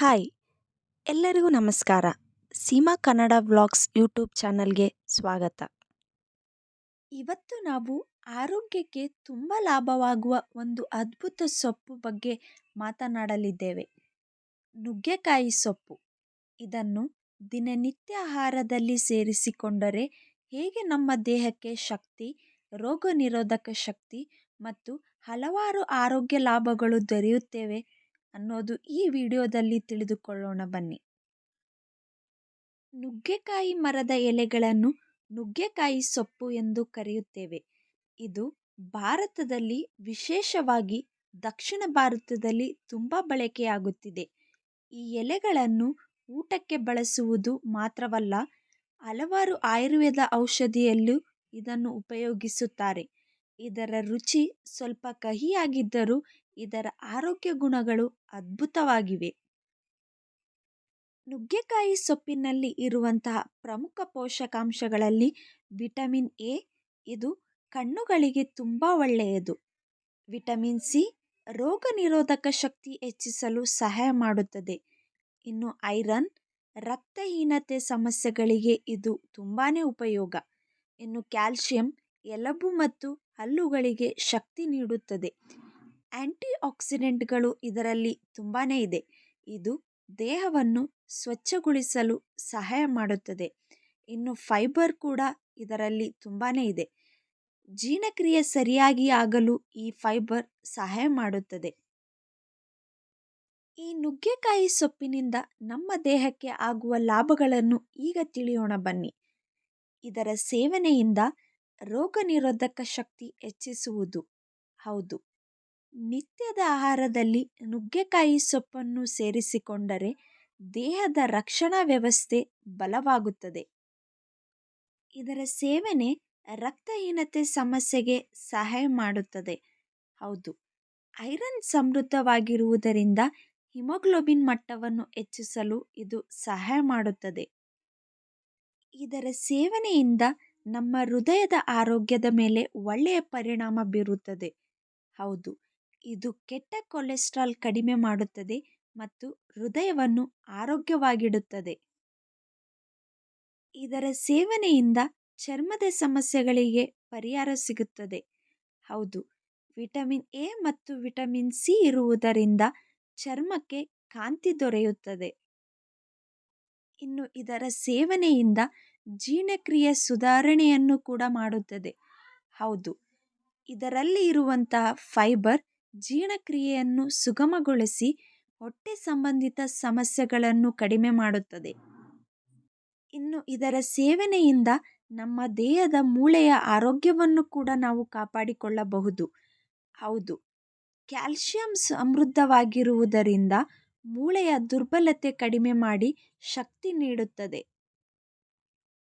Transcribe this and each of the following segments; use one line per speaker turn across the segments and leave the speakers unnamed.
Hi, ಎಲ್ಲರಿಗೂ ನಮಸ್ಕಾರ. Seema Kannada vlogs YouTube ಚಾನಲ್ಗೆ ಸ್ವಾಗತ. ಇವತ್ತು ನಾವು ಆರೋಗ್ಯಕ್ಕೆ ತುಂಬ ಲಾಭವಾಗುವ ಒಂದು ಅದ್ಭುತ ಸೊಪ್ಪು ಬಗ್ಗೆ ಮಾತನಾಡಲಿದ್ದೇವೆ. ನುಗ್ಗೆಕಾಯಿ ಸೊಪ್ಪು. ಇದನ್ನು ದಿನನಿತ್ಯ ಆಹಾರದಲ್ಲಿ ಸೇರಿಸಿಕೊಂಡರೆ ಹೇಗೆ ನಮ್ಮ ದೇಹಕ್ಕೆ ಶಕ್ತಿ ರೋಗ ನಿರೋಧಕ ಶಕ್ತಿ ಮತ್ತು ಹಲವಾರು ಆರೋಗ್ಯ ಲಾಭಗಳು ದೊರೆಯುತ್ತೇವೆ ಅನ್ನೋದು ಈ ವಿಡಿಯೋದಲ್ಲಿ ತಿಳಿದುಕೊಳ್ಳೋಣ ಬನ್ನಿ. ನುಗ್ಗೆಕಾಯಿ ಮರದ ಎಲೆಗಳನ್ನು ನುಗ್ಗೆಕಾಯಿ ಸೊಪ್ಪು ಎಂದು ಕರೆಯುತ್ತೇವೆ. ಇದು ಭಾರತದಲ್ಲಿ ವಿಶೇಷವಾಗಿ ದಕ್ಷಿಣ ಭಾರತದಲ್ಲಿ ತುಂಬ ಬಳಕೆಯಾಗುತ್ತಿದೆ. ಈ ಎಲೆಗಳನ್ನು ಊಟಕ್ಕೆ ಬಳಸುವುದು ಮಾತ್ರವಲ್ಲ, ಹಲವಾರು ಆಯುರ್ವೇದ ಔಷಧಿಯಲ್ಲೂ ಇದನ್ನು ಉಪಯೋಗಿಸುತ್ತಾರೆ. ಇದರ ರುಚಿ ಸ್ವಲ್ಪ ಕಹಿಯಾಗಿದ್ದರೂ ಇದರ ಆರೋಗ್ಯ ಗುಣಗಳು ಅದ್ಭುತವಾಗಿವೆ. ನುಗ್ಗೆಕಾಯಿ ಸೊಪ್ಪಿನಲ್ಲಿ ಇರುವಂತಹ ಪ್ರಮುಖ ಪೋಷಕಾಂಶಗಳಲ್ಲಿ ವಿಟಮಿನ್ ಎ, ಇದು ಕಣ್ಣುಗಳಿಗೆ ತುಂಬ ಒಳ್ಳೆಯದು. ವಿಟಮಿನ್ ಸಿ ರೋಗ ನಿರೋಧಕ ಶಕ್ತಿ ಹೆಚ್ಚಿಸಲು ಸಹಾಯ ಮಾಡುತ್ತದೆ. ಇನ್ನು ಐರನ್, ರಕ್ತಹೀನತೆ ಸಮಸ್ಯೆಗಳಿಗೆ ಇದು ತುಂಬಾ ಉಪಯೋಗ. ಇನ್ನು ಕ್ಯಾಲ್ಶಿಯಂ, ಎಲುಬು ಮತ್ತು ಹಲ್ಲುಗಳಿಗೆ ಶಕ್ತಿ ನೀಡುತ್ತದೆ. ಆ್ಯಂಟಿ ಆಕ್ಸಿಡೆಂಟ್ಗಳು ಇದರಲ್ಲಿ ತುಂಬಾ ಇದೆ. ಇದು ದೇಹವನ್ನು ಸ್ವಚ್ಛಗೊಳಿಸಲು ಸಹಾಯ ಮಾಡುತ್ತದೆ. ಇನ್ನು ಫೈಬರ್ ಕೂಡ ಇದರಲ್ಲಿ ತುಂಬಾ ಇದೆ. ಜೀರ್ಣಕ್ರಿಯೆ ಸರಿಯಾಗಿ ಆಗಲು ಈ ಫೈಬರ್ ಸಹಾಯ ಮಾಡುತ್ತದೆ. ಈ ನುಗ್ಗೆಕಾಯಿ ಸೊಪ್ಪಿನಿಂದ ನಮ್ಮ ದೇಹಕ್ಕೆ ಆಗುವ ಲಾಭಗಳನ್ನು ಈಗ ತಿಳಿಯೋಣ ಬನ್ನಿ. ಇದರ ಸೇವನೆಯಿಂದ ರೋಗ ನಿರೋಧಕ ಶಕ್ತಿ ಹೆಚ್ಚಿಸುವುದು. ಹೌದು. ನಿತ್ಯದ ಆಹಾರದಲ್ಲಿ ನುಗ್ಗೆಕಾಯಿ ಸೊಪ್ಪನ್ನು ಸೇರಿಸಿಕೊಂಡರೆ ದೇಹದ ರಕ್ಷಣಾ ವ್ಯವಸ್ಥೆ ಬಲವಾಗುತ್ತದೆ. ಇದರ ಸೇವನೆ ರಕ್ತಹೀನತೆ ಸಮಸ್ಯೆಗೆ ಸಹಾಯ ಮಾಡುತ್ತದೆ. ಹೌದು. ಐರನ್ ಸಮೃದ್ಧವಾಗಿರುವುದರಿಂದ ಹಿಮೋಗ್ಲೋಬಿನ್ ಮಟ್ಟವನ್ನು ಹೆಚ್ಚಿಸಲು ಇದು ಸಹಾಯ ಮಾಡುತ್ತದೆ. ಇದರ ಸೇವನೆಯಿಂದ ನಮ್ಮ ಹೃದಯದ ಆರೋಗ್ಯದ ಮೇಲೆ ಒಳ್ಳೆಯ ಪರಿಣಾಮ ಬೀರುತ್ತದೆ. ಹೌದು, ಇದು ಕೆಟ್ಟ ಕೊಲೆಸ್ಟ್ರಾಲ್ ಕಡಿಮೆ ಮಾಡುತ್ತದೆ ಮತ್ತು ಹೃದಯವನ್ನು ಆರೋಗ್ಯವಾಗಿಡುತ್ತದೆ. ಇದರ ಸೇವನೆಯಿಂದ ಚರ್ಮದ ಸಮಸ್ಯೆಗಳಿಗೆ ಪರಿಹಾರ ಸಿಗುತ್ತದೆ. ಹೌದು, ವಿಟಮಿನ್ ಎ ಮತ್ತು ವಿಟಮಿನ್ ಸಿ ಇರುವುದರಿಂದ ಚರ್ಮಕ್ಕೆ ಕಾಂತಿ ದೊರೆಯುತ್ತದೆ. ಇನ್ನು ಇದರ ಸೇವನೆಯಿಂದ ಜೀರ್ಣಕ್ರಿಯೆ ಸುಧಾರಣೆಯನ್ನು ಕೂಡ ಮಾಡುತ್ತದೆ. ಹೌದು. ಇದರಲ್ಲಿ ಇರುವಂತಹ ಫೈಬರ್ ಜೀರ್ಣಕ್ರಿಯೆಯನ್ನು ಸುಗಮಗೊಳಿಸಿ ಹೊಟ್ಟೆ ಸಂಬಂಧಿತ ಸಮಸ್ಯೆಗಳನ್ನು ಕಡಿಮೆ ಮಾಡುತ್ತದೆ. ಇನ್ನು ಇದರ ಸೇವನೆಯಿಂದ ನಮ್ಮ ದೇಹದ ಮೂಳೆಯ ಆರೋಗ್ಯವನ್ನು ಕೂಡ ನಾವು ಕಾಪಾಡಿಕೊಳ್ಳಬಹುದು. ಹೌದು. ಕ್ಯಾಲ್ಶಿಯಂ ಸಮೃದ್ಧವಾಗಿರುವುದರಿಂದ ಮೂಳೆಯ ದುರ್ಬಲತೆ ಕಡಿಮೆ ಮಾಡಿ ಶಕ್ತಿ ನೀಡುತ್ತದೆ.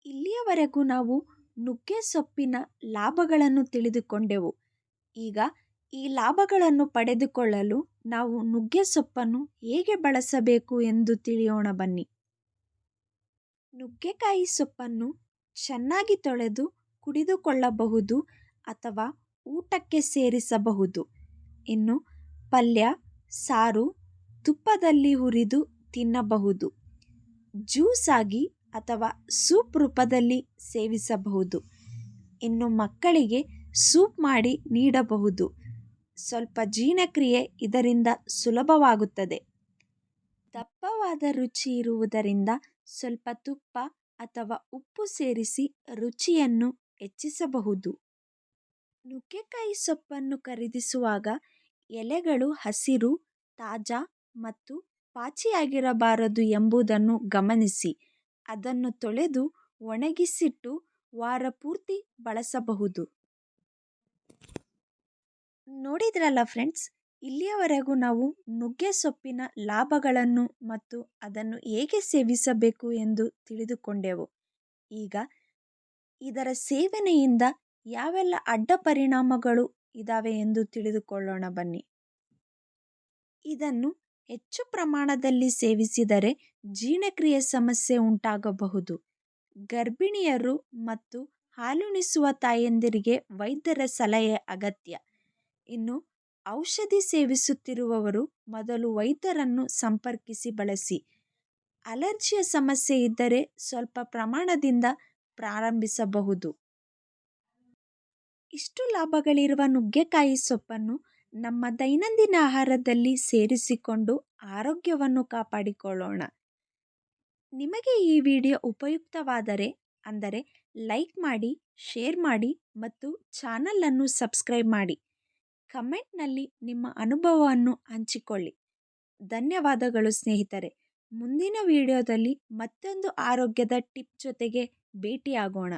ಇಲ್ಲಿಯವರೆಗೂ ನಾವು ನುಗ್ಗೆ ಸೊಪ್ಪಿನ ಲಾಭಗಳನ್ನು ತಿಳಿದುಕೊಂಡೆವು. ಈಗ ಈ ಲಾಭಗಳನ್ನು ಪಡೆದುಕೊಳ್ಳಲು ನಾವು ನುಗ್ಗೆ ಸೊಪ್ಪನ್ನು ಹೇಗೆ ಬಳಸಬೇಕು ಎಂದು ತಿಳಿಯೋಣ ಬನ್ನಿ. ನುಗ್ಗೆಕಾಯಿ ಸೊಪ್ಪನ್ನು ಚೆನ್ನಾಗಿ ತೊಳೆದು ಕುಡಿದುಕೊಳ್ಳಬಹುದು ಅಥವಾ ಊಟಕ್ಕೆ ಸೇರಿಸಬಹುದು. ಇನ್ನು ಪಲ್ಯ, ಸಾರು, ತುಪ್ಪದಲ್ಲಿ ಹುರಿದು ತಿನ್ನಬಹುದು. ಜ್ಯೂಸ್ ಆಗಿ ಅಥವಾ ಸೂಪ್ ರೂಪದಲ್ಲಿ ಸೇವಿಸಬಹುದು. ಇನ್ನು ಮಕ್ಕಳಿಗೆ ಸೂಪ್ ಮಾಡಿ ನೀಡಬಹುದು. ಸ್ವಲ್ಪ ಜೀರ್ಣಕ್ರಿಯೆ ಇದರಿಂದ ಸುಲಭವಾಗುತ್ತದೆ. ದಪ್ಪವಾದ ರುಚಿ ಇರುವುದರಿಂದ ಸ್ವಲ್ಪ ತುಪ್ಪ ಅಥವಾ ಉಪ್ಪು ಸೇರಿಸಿ ರುಚಿಯನ್ನು ಹೆಚ್ಚಿಸಬಹುದು. ನುಗ್ಗೆಕಾಯಿ ಸೊಪ್ಪನ್ನು ಖರೀದಿಸುವಾಗ ಎಲೆಗಳು ಹಸಿರು, ತಾಜಾ ಮತ್ತು ಪಾಚಿಯಾಗಿರಬಾರದು ಎಂಬುದನ್ನು ಗಮನಿಸಿ. ಅದನ್ನು ತೊಳೆದು ಒಣಗಿಸಿಟ್ಟು ವಾರ ಪೂರ್ತಿ ಬಳಸಬಹುದು. ನೋಡಿದ್ರಲ್ಲ ಫ್ರೆಂಡ್ಸ್, ಇಲ್ಲಿಯವರೆಗೂ ನಾವು ನುಗ್ಗೆ ಸೊಪ್ಪಿನ ಲಾಭಗಳನ್ನು ಮತ್ತು ಅದನ್ನು ಹೇಗೆ ಸೇವಿಸಬೇಕು ಎಂದು ತಿಳಿದುಕೊಂಡೆವು. ಈಗ ಇದರ ಸೇವನೆಯಿಂದ ಯಾವೆಲ್ಲ ಅಡ್ಡ ಪರಿಣಾಮಗಳು ಇದ್ದಾವೆ ಎಂದು ತಿಳಿದುಕೊಳ್ಳೋಣ ಬನ್ನಿ. ಇದನ್ನು ಹೆಚ್ಚು ಪ್ರಮಾಣದಲ್ಲಿ ಸೇವಿಸಿದರೆ ಜೀರ್ಣಕ್ರಿಯೆ ಸಮಸ್ಯೆ ಉಂಟಾಗಬಹುದು. ಗರ್ಭಿಣಿಯರು ಮತ್ತು ಹಾಲುಣಿಸುವ ತಾಯಂದಿರಿಗೆ ವೈದ್ಯರ ಸಲಹೆ ಅಗತ್ಯ. ಇನ್ನು, ಔಷಧಿ ಸೇವಿಸುತ್ತಿರುವವರು ಮೊದಲು ವೈದ್ಯರನ್ನು ಸಂಪರ್ಕಿಸಿ ಬಳಸಿ. ಅಲರ್ಜಿಯ ಸಮಸ್ಯೆ ಇದ್ದರೆ ಸ್ವಲ್ಪ ಪ್ರಮಾಣದಿಂದ ಪ್ರಾರಂಭಿಸಬಹುದು. ಇಷ್ಟು ಲಾಭಗಳಿರುವ ನುಗ್ಗೆಕಾಯಿ ಸೊಪ್ಪನ್ನು ನಮ್ಮ ದೈನಂದಿನ ಆಹಾರದಲ್ಲಿ ಸೇರಿಸಿಕೊಂಡು ಆರೋಗ್ಯವನ್ನು ಕಾಪಾಡಿಕೊಳ್ಳೋಣ. ನಿಮಗೆ ಈ ವಿಡಿಯೋ ಉಪಯುಕ್ತವಾದರೆ, ಅಂದರೆ ಲೈಕ್ ಮಾಡಿ, ಶೇರ್ ಮಾಡಿ ಮತ್ತು ಚಾನಲನ್ನು ಸಬ್ಸ್ಕ್ರೈಬ್ ಮಾಡಿ. ಕಮೆಂಟ್ನಲ್ಲಿ ನಿಮ್ಮ ಅನುಭವವನ್ನು ಹಂಚಿಕೊಳ್ಳಿ. ಧನ್ಯವಾದಗಳು ಸ್ನೇಹಿತರೆ. ಮುಂದಿನ ವಿಡಿಯೋದಲ್ಲಿ ಮತ್ತೊಂದು ಆರೋಗ್ಯದ ಟಿಪ್ ಜೊತೆಗೆ ಭೇಟಿಯಾಗೋಣ.